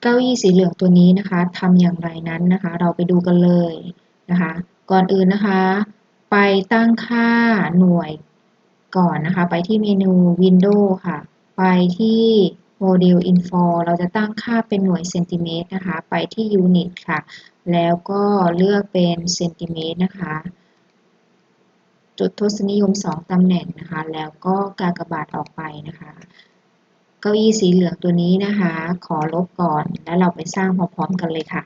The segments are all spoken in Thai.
เก้าอี้สีเหลืองตัวนี้นะคะทำอย่างไรนั้นนะคะ เราไปดูกันเลยนะคะ ก่อนอื่นนะคะ ไปตั้งค่าหน่วยก่อนนะคะ ไปที่เมนู Windows ค่ะ ไปที่ Model Info เราจะตั้งค่าเป็นหน่วยเซนติเมตรนะคะ ไปที่ Unit ค่ะ แล้วก็เลือกเป็นเซนติเมตรนะคะ จุดทศนิยม 2 ตำแหน่งนะคะ แล้วก็กากบาทออกไปนะคะ เก้าอี้สีเหลืองตัวนี้นะคะ ขอลบก่อนแล้วเราไปสร้างพร้อมๆกันเลยค่ะ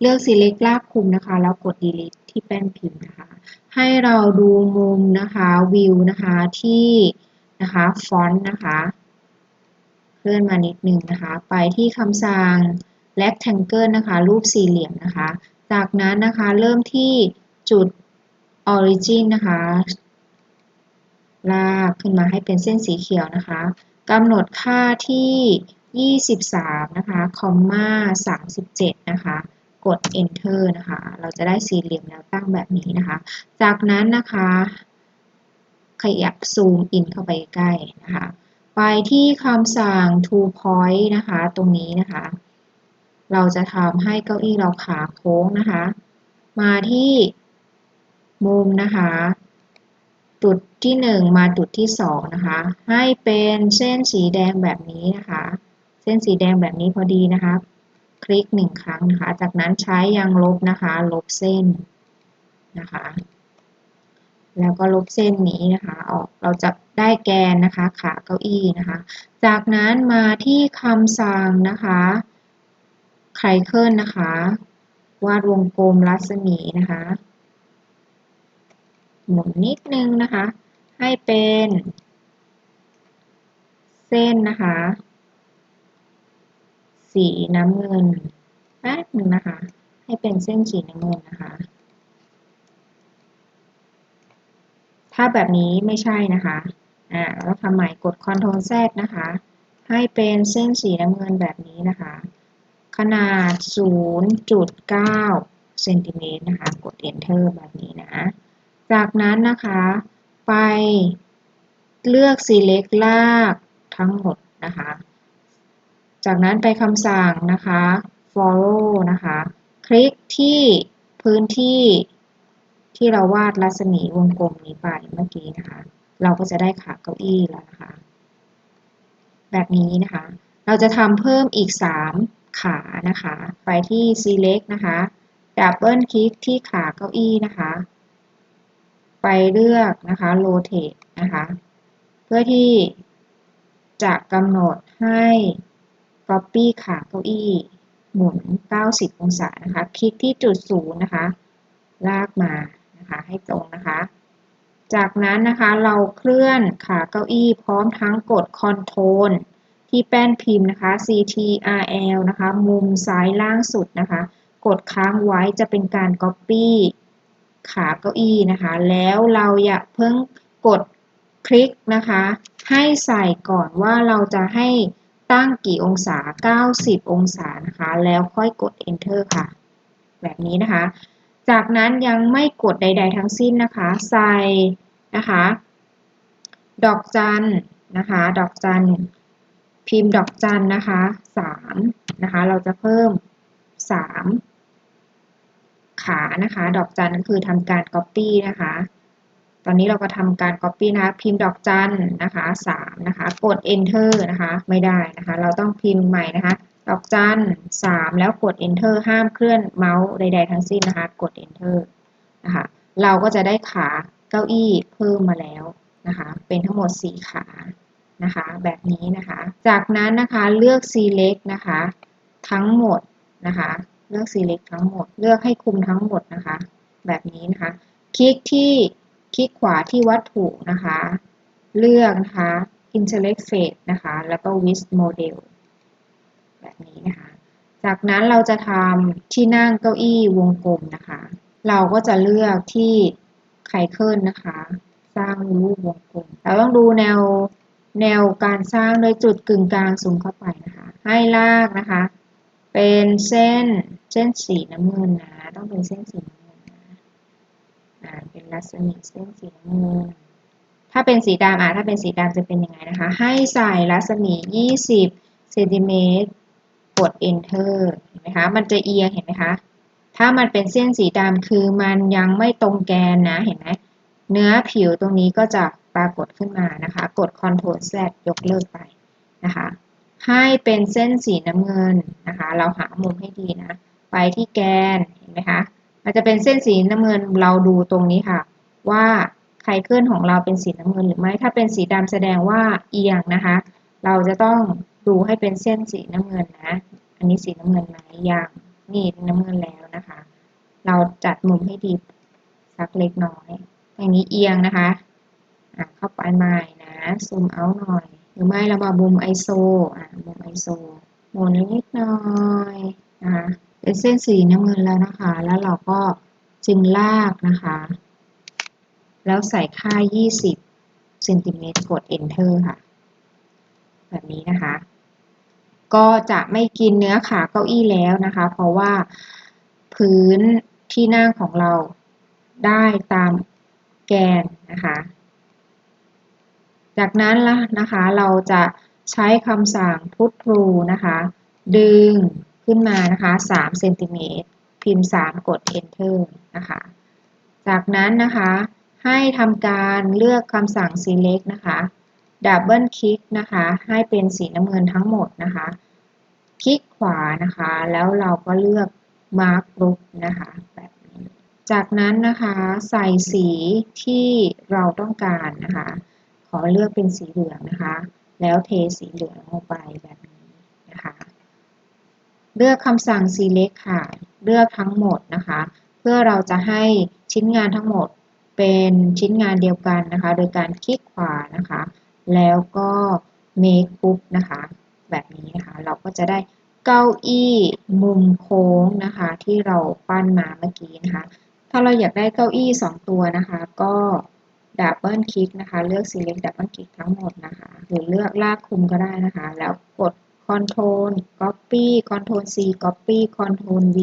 เลือก select ลากคุมนะคะ แล้วกด delete ที่แป้นพิมพ์นะคะ ให้เราดูมุมนะคะ view นะคะที่นะคะ font นะคะ เคลื่อนมานิดนึงนะคะ ไปที่คำสั่ง rectangle นะคะ รูปสี่เหลี่ยมนะคะ จากนั้นนะคะเริ่มที่จุด origin นะคะ ลากขึ้นมาให้เป็นเส้นสีเขียวนะคะกำหนดค่าที่ 23 นะคะคอมมา37 นะคะ กด enter นะคะ เราจะได้สี่เหลี่ยมแนวตั้งแบบนี้นะคะ จากนั้นนะคะ ขยับซูมอินเข้าไปใกล้นะคะ ไปที่คำสั่ง to point นะคะ ตรงนี้นะคะ เราจะทำให้เก้าอี้เราขาโค้งนะคะ มาที่มุมนะคะ จุดที่ 1 มาจุดที่2นะคะ ให้เป็นเส้นสีแดงแบบนี้นะคะ เส้นสีแดงแบบนี้พอดีนะคะ คลิก 1 ครั้งนะคะ จากนั้นใช้ยางลบนะคะ ลบเส้นนะคะ แล้วก็ลบเส้นนี้นะคะออกเราจะได้แกนนะคะ ขาเก้าอี้นะคะ จากนั้นมาที่คำสั่งนะคะไคเคิลนะคะ วาดวงกลมรัศมีนะคะ หมุนนิดนึงนะคะ ให้เป็น เส้นนะคะ สีน้ำเงินแป๊บนึงนะคะ ให้เป็นเส้นสีน้ำเงินนะคะ ถ้าแบบนี้ไม่ใช่นะคะอ่าแล้วทำใหม่กด Ctrl Z นะคะ ให้เป็นเส้นสีน้ำเงินแบบนี้นะคะ ขนาด 0.9เซนติเมตรนะคะ กด Enter แบบนี้นะ จากนั้นนะคะ ไปเลือก select ลากทั้งหมดนะคะ จากนั้นไปคำสั่งนะคะ follow นะคะ คลิกที่พื้นที่ที่เราวาดรัศมีวงกลมนี้ไปเมื่อกี้นะคะ เราก็จะได้ขาเก้าอี้แล้วนะคะ แบบนี้นะคะ เราจะทำเพิ่มอีก 3 ขานะคะ ไปที่ select นะคะ double คลิกที่ขาเก้าอี้นะคะ ไปเลือกนะคะ rotate นะคะ เพื่อที่จะกำหนดให้ copy ขาเก้าอี้หมุน 90 องศานะคะ คลิกที่จุดศูนย์นะคะ ลากมานะคะ ให้ตรงนะคะ จากนั้นนะคะเราเคลื่อนขาเก้าอี้พร้อมทั้งกด Ctrl ที่แป้นพิมพ์นะคะ CTRL นะคะ มุมซ้ายล่างสุดนะคะ กดค้างไว้จะเป็นการ Copy ขาเก้าอี้นะคะ แล้วเราอย่าเพิ่งกดคลิกนะคะ ให้ใส่ก่อนว่าเราจะให้ตั้งกี่องศา 90 องศานะคะ แล้วค่อยกด enter ค่ะ แบบนี้นะคะ จากนั้นยังไม่กดใด ๆ ทั้งสิ้นนะคะ ใส่นะคะ ดอกจันนะคะ ดอกจันพิมพ์ดอกจันนะคะ3นะคะ เราจะเพิ่ม 3 ขานะคะ ดอกจันก็คือทำการ Copy นะคะ ตอนนี้เราก็ทำการ Copy นะคะพิมพ์ดอกจันนะคะ3นะคะ กด Enter นะคะ ไม่ได้นะคะ เราต้องพิมพ์ใหม่นะคะ ดอกจัน3แล้วกด Enter ห้ามเคลื่อนเมาส์ใด ๆ ทั้งสิ้นนะคะ กด Enter นะคะ เราก็จะได้ขาเก้าอี้เพิ่มมาแล้วนะคะ เป็นทั้งหมด 4 ขานะคะ แบบนี้นะคะ จากนั้นนะคะเลือก select นะคะ ทั้งหมดนะคะ เลือก select ทั้งหมด เลือกให้คุมทั้งหมดนะคะ แบบนี้นะคะ คลิกที่คลิกขวาที่วัตถุนะคะ เลือกนะคะ Interact Face นะคะ แล้วก็ With Model แบบนี้นะคะ จากนั้นเราจะทำที่นั่งเก้าอี้วงกลมนะคะ เราก็จะเลือกที่ไคเคิลนะคะ สร้างรูปวงกลม เราต้องดูแนวแนวการสร้างโดยจุดกึ่งกลางสูงเข้าไปนะคะ ให้ลากนะคะ เป็นเส้นเส้นสีน้ำเงินนะ ต้องเป็นเส้นสีน้ำเงินนะอ่าเป็นรัศมีเส้นสีน้ำเงิน ถ้าเป็นสีดำอะถ้าเป็นสีดำจะเป็นยังไงนะคะ ให้ใส่รัศมี 20เซนติเมตรกด enter เห็นไหมคะ มันจะเอียงเห็นไหมคะ ถ้ามันเป็นเส้นสีดำคือมันยังไม่ตรงแกนนะ เห็นไหมเนื้อผิวตรงนี้ก็จะปรากฏขึ้นมานะคะ กด Ctrl Z ยกเลิกไปนะคะ ให้เป็นเส้นสีน้ำเงินนะคะ เราหามุมให้ดีนะ ไปที่แกนเห็นไหมคะ มันจะเป็นเส้นสีน้ำเงินเราดูตรงนี้ค่ะ ว่าไขเคลื่อนของเราเป็นสีน้ำเงินหรือไม่ ถ้าเป็นสีดำแสดงว่าเอียงนะคะ เราจะต้องดูให้เป็นเส้นสีน้ำเงินนะ อันนี้สีน้ำเงินไหมยังนี่น้ำเงินแล้วนะคะ เราจัดมุมให้ดีสักเล็กน้อยอย่างนี้เอียงนะคะเข้าไปใหม่นะซูมเอาหน่อย รือไม่เรามามุมไอโซอะมุมไอโซหมุนนิดหน่อยนะคะเป็นเส้นสีน้ำเงินแล้วนะคะ แล้วเราก็จึงลากนะคะ แล้วใส่ค่า 20เซนติเมตรกด enter ค่ะ แบบนี้นะคะ ก็จะไม่กินเนื้อขาเก้าอี้แล้วนะคะ เพราะว่าพื้นที่นั่งของเราได้ตามแกนนะคะ จากนั้นละนะคะเราจะใช้คำสั่ง put through นะคะ ดึงขึ้นมานะคะ3เซนติเมตรพิมพ์ 3 กด enter นะคะ จากนั้นนะคะให้ทำการเลือกคำสั่ง select นะคะ double click นะคะ ให้เป็นสีน้ำเงินทั้งหมดนะคะ คลิกขวานะคะ แล้วเราก็เลือก mark group นะคะ แบบนี้ จากนั้นนะคะใส่สีที่เราต้องการนะคะ ขอเลือกเป็นสีเหลืองนะคะ แล้วเทสีเหลืองลงไปแบบนี้นะคะ เลือกคำสั่ง select ค่ะ เลือกทั้งหมดนะคะ เพื่อเราจะให้ชิ้นงานทั้งหมดเป็นชิ้นงานเดียวกันนะคะ โดยการคลิกขวานะคะ แล้วก็ make group นะคะ แบบนี้นะคะ เราก็จะได้เก้าอี้มุมโค้งนะคะที่เราปั้นมาเมื่อกี้นะคะ ถ้าเราอยากได้เก้าอี้ 2 ตัวนะคะ ก็ ดับเบิลคลิกนะคะ เลือก select ดับเบิลคลิกทั้งหมดนะคะ หรือเลือกลากคุมก็ได้นะคะ แล้วกด Ctrl Copy Ctrl C Copy Ctrl V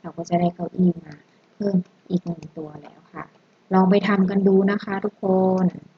เราก็จะได้เก้าอี้มา เพิ่มอีกหนึ่งตัวแล้วค่ะ ลองไปทำกันดูนะคะทุกคน